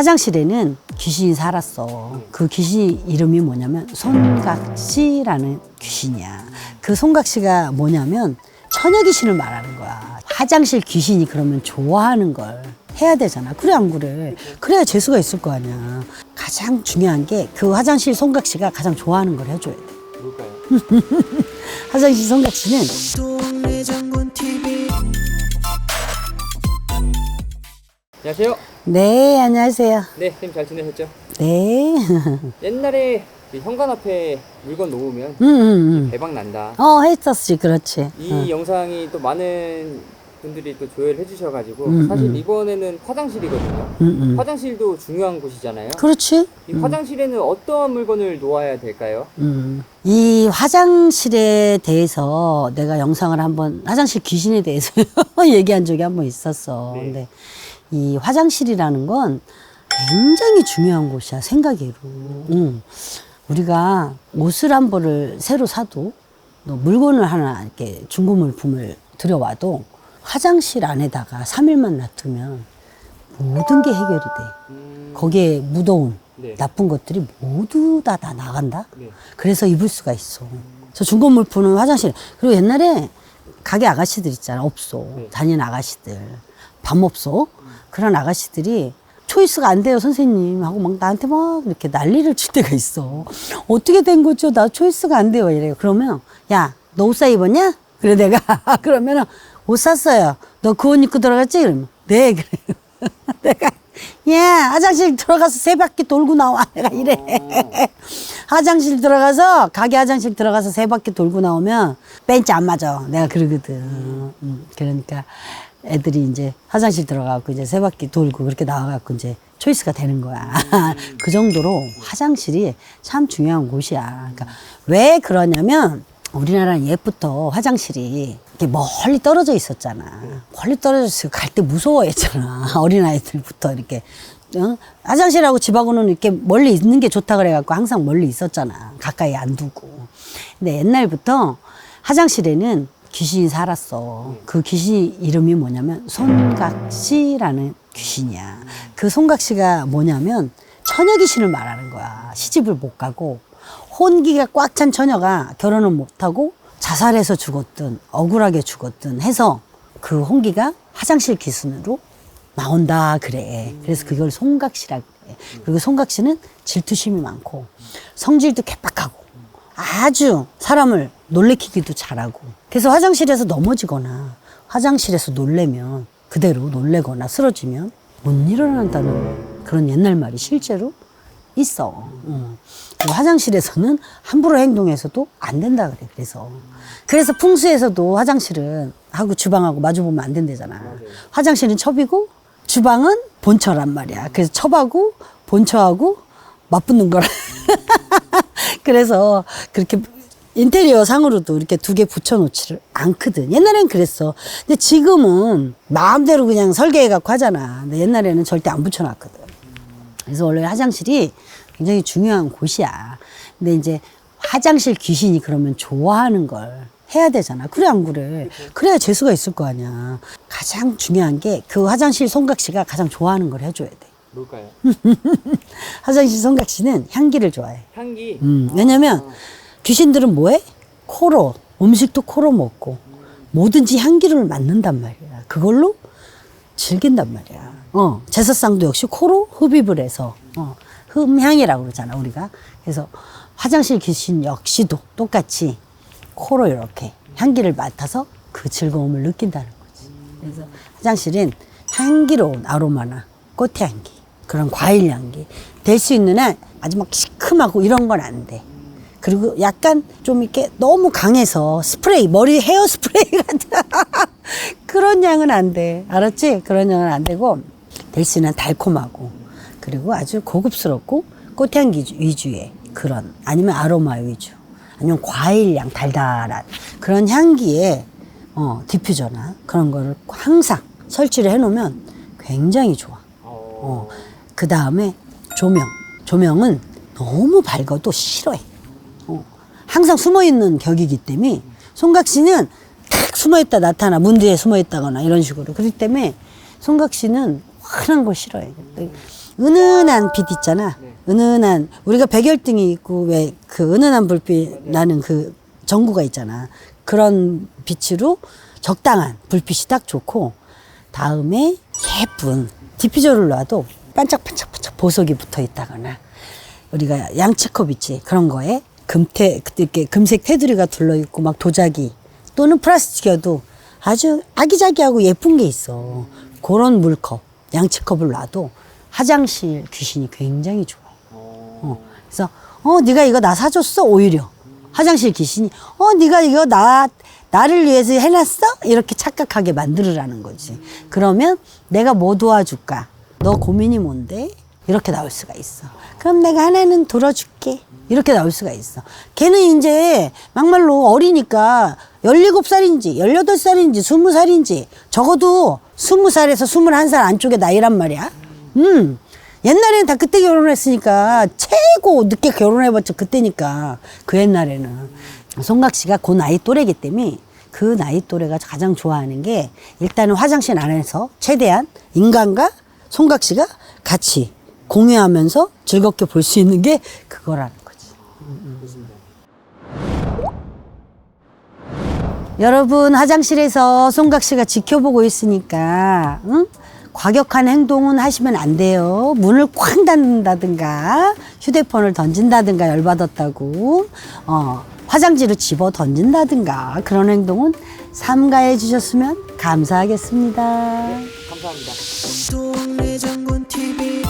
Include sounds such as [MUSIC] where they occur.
화장실에는 귀신이 살았어. 그 귀신 이름이 뭐냐면 손각시라는 귀신이야. 그 손각시가 뭐냐면 처녀 귀신을 말하는 거야. 화장실 귀신이 그러면 좋아하는 걸 해야 되잖아. 그래 안 그래? 그래야 재수가 있을 거 아니야. 가장 중요한 게 그 화장실 손각시가 가장 좋아하는 걸 해줘야 돼. [LAUGHS] 화장실 손각시는 안녕하세요. 네 안녕하세요. 네, 선생님 잘 지내셨죠? 네. [LAUGHS] 옛날에 그 현관 앞에 물건 놓으면 음, 음, 대박 난다. 음. 어 했었지 그렇지. 이 어. 영상이 또 많은 분들이 또 조회를 해주셔가지고 음, 사실 음. 이번에는 화장실이거든요. 음, 음. 화장실도 중요한 곳이잖아요. 그렇지. 이 화장실에는 어떠한 물건을 놓아야 될까요? 음. 이 화장실에 대해서 내가 영상을 한번 화장실 귀신에 대해서 [LAUGHS] 얘기한 적이 한 번 있었어. 네. 근데 이 화장실이라는 건 굉장히 중요한 곳이야 생각외로. 음. 우리가 옷을 한 벌을 새로 사도 또 물건을 하나 이렇게 중고 물품을 들여와도 화장실 안에다가 3일만 놔두면 모든 게 해결이 돼. 음, 거기에 묻어온 네. 나쁜 것들이 모두 다, 다 나간다? 네. 그래서 입을 수가 있어. 저 중고 물품은 화장실. 그리고 옛날에 가게 아가씨들 있잖아. 업소. 네. 다니는 아가씨들. 밤업소. 그런 아가씨들이 초이스가 안 돼요, 선생님. 하고 막 나한테 막 이렇게 난리를 칠 때가 있어. 어떻게 된 거죠? 나 초이스가 안 돼요. 이래요. 그러면, 야, 너 옷 사 입었냐? 그래, 내가. [LAUGHS] 그러면은, 옷 샀어요. 너 그 옷 입고 들어갔지? 그러면, 네, 그래. [LAUGHS] 내가, 야, 화장실 들어가서 세 바퀴 돌고 나와. [LAUGHS] 내가 이래. 화장실 들어가서, 가게 화장실 들어가서 세 바퀴 돌고 나오면, 벤치 안 맞아. 내가 그러거든. 음, 그러니까 애들이 이제 화장실 들어가고 이제 세 바퀴 돌고 그렇게 나와갖고 이제 초이스가 되는 거야. [LAUGHS] 그 정도로 화장실이 참 중요한 곳이야. 그러니까 왜 그러냐면, 우리나라는 옛부터 화장실이 이렇게 멀리 떨어져 있었잖아. 멀리 떨어져 있어 갈때 무서워했잖아. [LAUGHS] 어린아이들부터 이렇게. 어? 화장실하고 집하고는 이렇게 멀리 있는 게 좋다 그래갖고 항상 멀리 있었잖아. 가까이 안 두고. 근데 옛날부터 화장실에는 귀신이 살았어. 그 귀신 이름이 뭐냐면 손각시라는 귀신이야. 그 손각시가 뭐냐면 처녀 귀신을 말하는 거야. 시집을 못 가고 혼기가 꽉 찬 처녀가 결혼을 못 하고 자살해서 죽었든 억울하게 죽었든 해서 그 혼기가 화장실 기순으로 나온다 그래. 그래서 그걸 송각시라 그래. 그리고 송각시는 질투심이 많고 성질도 개빡하고 아주 사람을 놀래키기도 잘하고. 그래서 화장실에서 넘어지거나 화장실에서 놀래면 그대로 놀래거나 쓰러지면 못 일어난다는 그런 옛날 말이 실제로 있어. 응. 그 화장실에서는 함부로 행동해서도 안 된다 그래. 그래서 그래서 풍수에서도 화장실은 하고 주방하고 마주 보면 안 된대잖아. 화장실은 첩이고 주방은 본처란 말이야. 그래서 첩하고 본처하고 맞붙는 거라. [LAUGHS] 그래서 그렇게 인테리어 상으로도 이렇게 두 개 붙여놓지를 않거든. 옛날엔 그랬어. 근데 지금은 마음대로 그냥 설계해갖고 하잖아. 근데 옛날에는 절대 안 붙여놨거든. 그래서 원래 화장실이 굉장히 중요한 곳이야. 근데 이제 화장실 귀신이 그러면 좋아하는 걸 해야 되잖아. 그래 안 그래? 그래야 재수가 있을 거 아니야. 가장 중요한 게 그 화장실 손각시가 가장 좋아하는 걸 해줘야 돼. 뭘까요? [LAUGHS] 화장실 손각시는 향기를 좋아해. 향기. 음, 왜냐면 귀신들은 뭐해? 코로 음식도 코로 먹고 뭐든지 향기를 맡는단 말이야. 그걸로 즐긴단 말이야. 어, 제사상도 역시 코로 흡입을 해서 어, 흠향이라고 그러잖아 우리가. 그래서 화장실 귀신 역시도 똑같이 코로 이렇게 향기를 맡아서 그 즐거움을 느낀다는 거지. 그래서 화장실은 향기로운 아로마나 꽃 향기 그런 과일 향기 될 수 있는 한 아주 막 시큼하고 이런 건 안 돼. 그리고 약간 좀 이렇게 너무 강해서 스프레이 머리 헤어 스프레이 같은 [LAUGHS] 그런 향은 안 돼. 알았지? 그런 향은 안 되고 될 수 있는 한 달콤하고 그리고 아주 고급스럽고 꽃향기 위주의 그런 아니면 아로마 위주 아니면 과일 향 달달한 그런 향기의 어, 디퓨저나 그런 거를 항상 설치를 해놓으면 굉장히 좋아. 어, 그 다음에 조명. 조명은 너무 밝아도 싫어해. 어, 항상 숨어 있는 격이기 때문에 송각씨는 탁 숨어 있다 나타나 문 뒤에 숨어 있다거나 이런 식으로 그렇기 때문에 송각씨는 환한 걸 싫어해. 은은한 빛 있잖아. 네. 은은한 우리가 백열등이 있고 왜 그 은은한 불빛 나는 그 전구가 있잖아. 그런 빛으로 적당한 불빛이 딱 좋고 다음에 예쁜 디퓨저를 놔도 반짝반짝반짝 보석이 붙어 있다거나 우리가 양치컵 있지 그런 거에 금태 이렇게 금색 테두리가 둘러 있고 막 도자기 또는 플라스틱이어도 아주 아기자기하고 예쁜 게 있어 그런 물컵 양치컵을 놔도 화장실 귀신이 굉장히 좋아요. 어, 그래서 어 네가 이거 나 사줬어 오히려 화장실 귀신이 어 네가 이거 나 나를 위해서 해놨어 이렇게 착각하게 만들으라는 거지. 그러면 내가 뭐 도와줄까? 너 고민이 뭔데? 이렇게 나올 수가 있어. 그럼 내가 하나는 들어줄게. 이렇게 나올 수가 있어. 걔는 이제 막말로 어리니까 17살인지 18살인지 20살인지 적어도 20살에서 21살 안쪽의 나이란 말이야. 음. 옛날에는 다 그때 결혼했으니까 최고 늦게 결혼해봤자 그때니까 그 옛날에는 송각 씨가 그 나이 또래기 때문에 그 나이 또래가 가장 좋아하는 게 일단은 화장실 안에서 최대한 인간과 송각 씨가 같이 공유하면서 즐겁게 볼 수 있는 게 그거라는 거지. 여러분 화장실에서 송각 씨가 지켜보고 있으니까 응? 과격한 행동은 하시면 안 돼요. 문을 쾅 닫는다든가 휴대폰을 던진다든가 열받았다고 어, 화장지를 집어 던진다든가 그런 행동은 삼가해 주셨으면 감사하겠습니다. 감사합니다. 장군 TV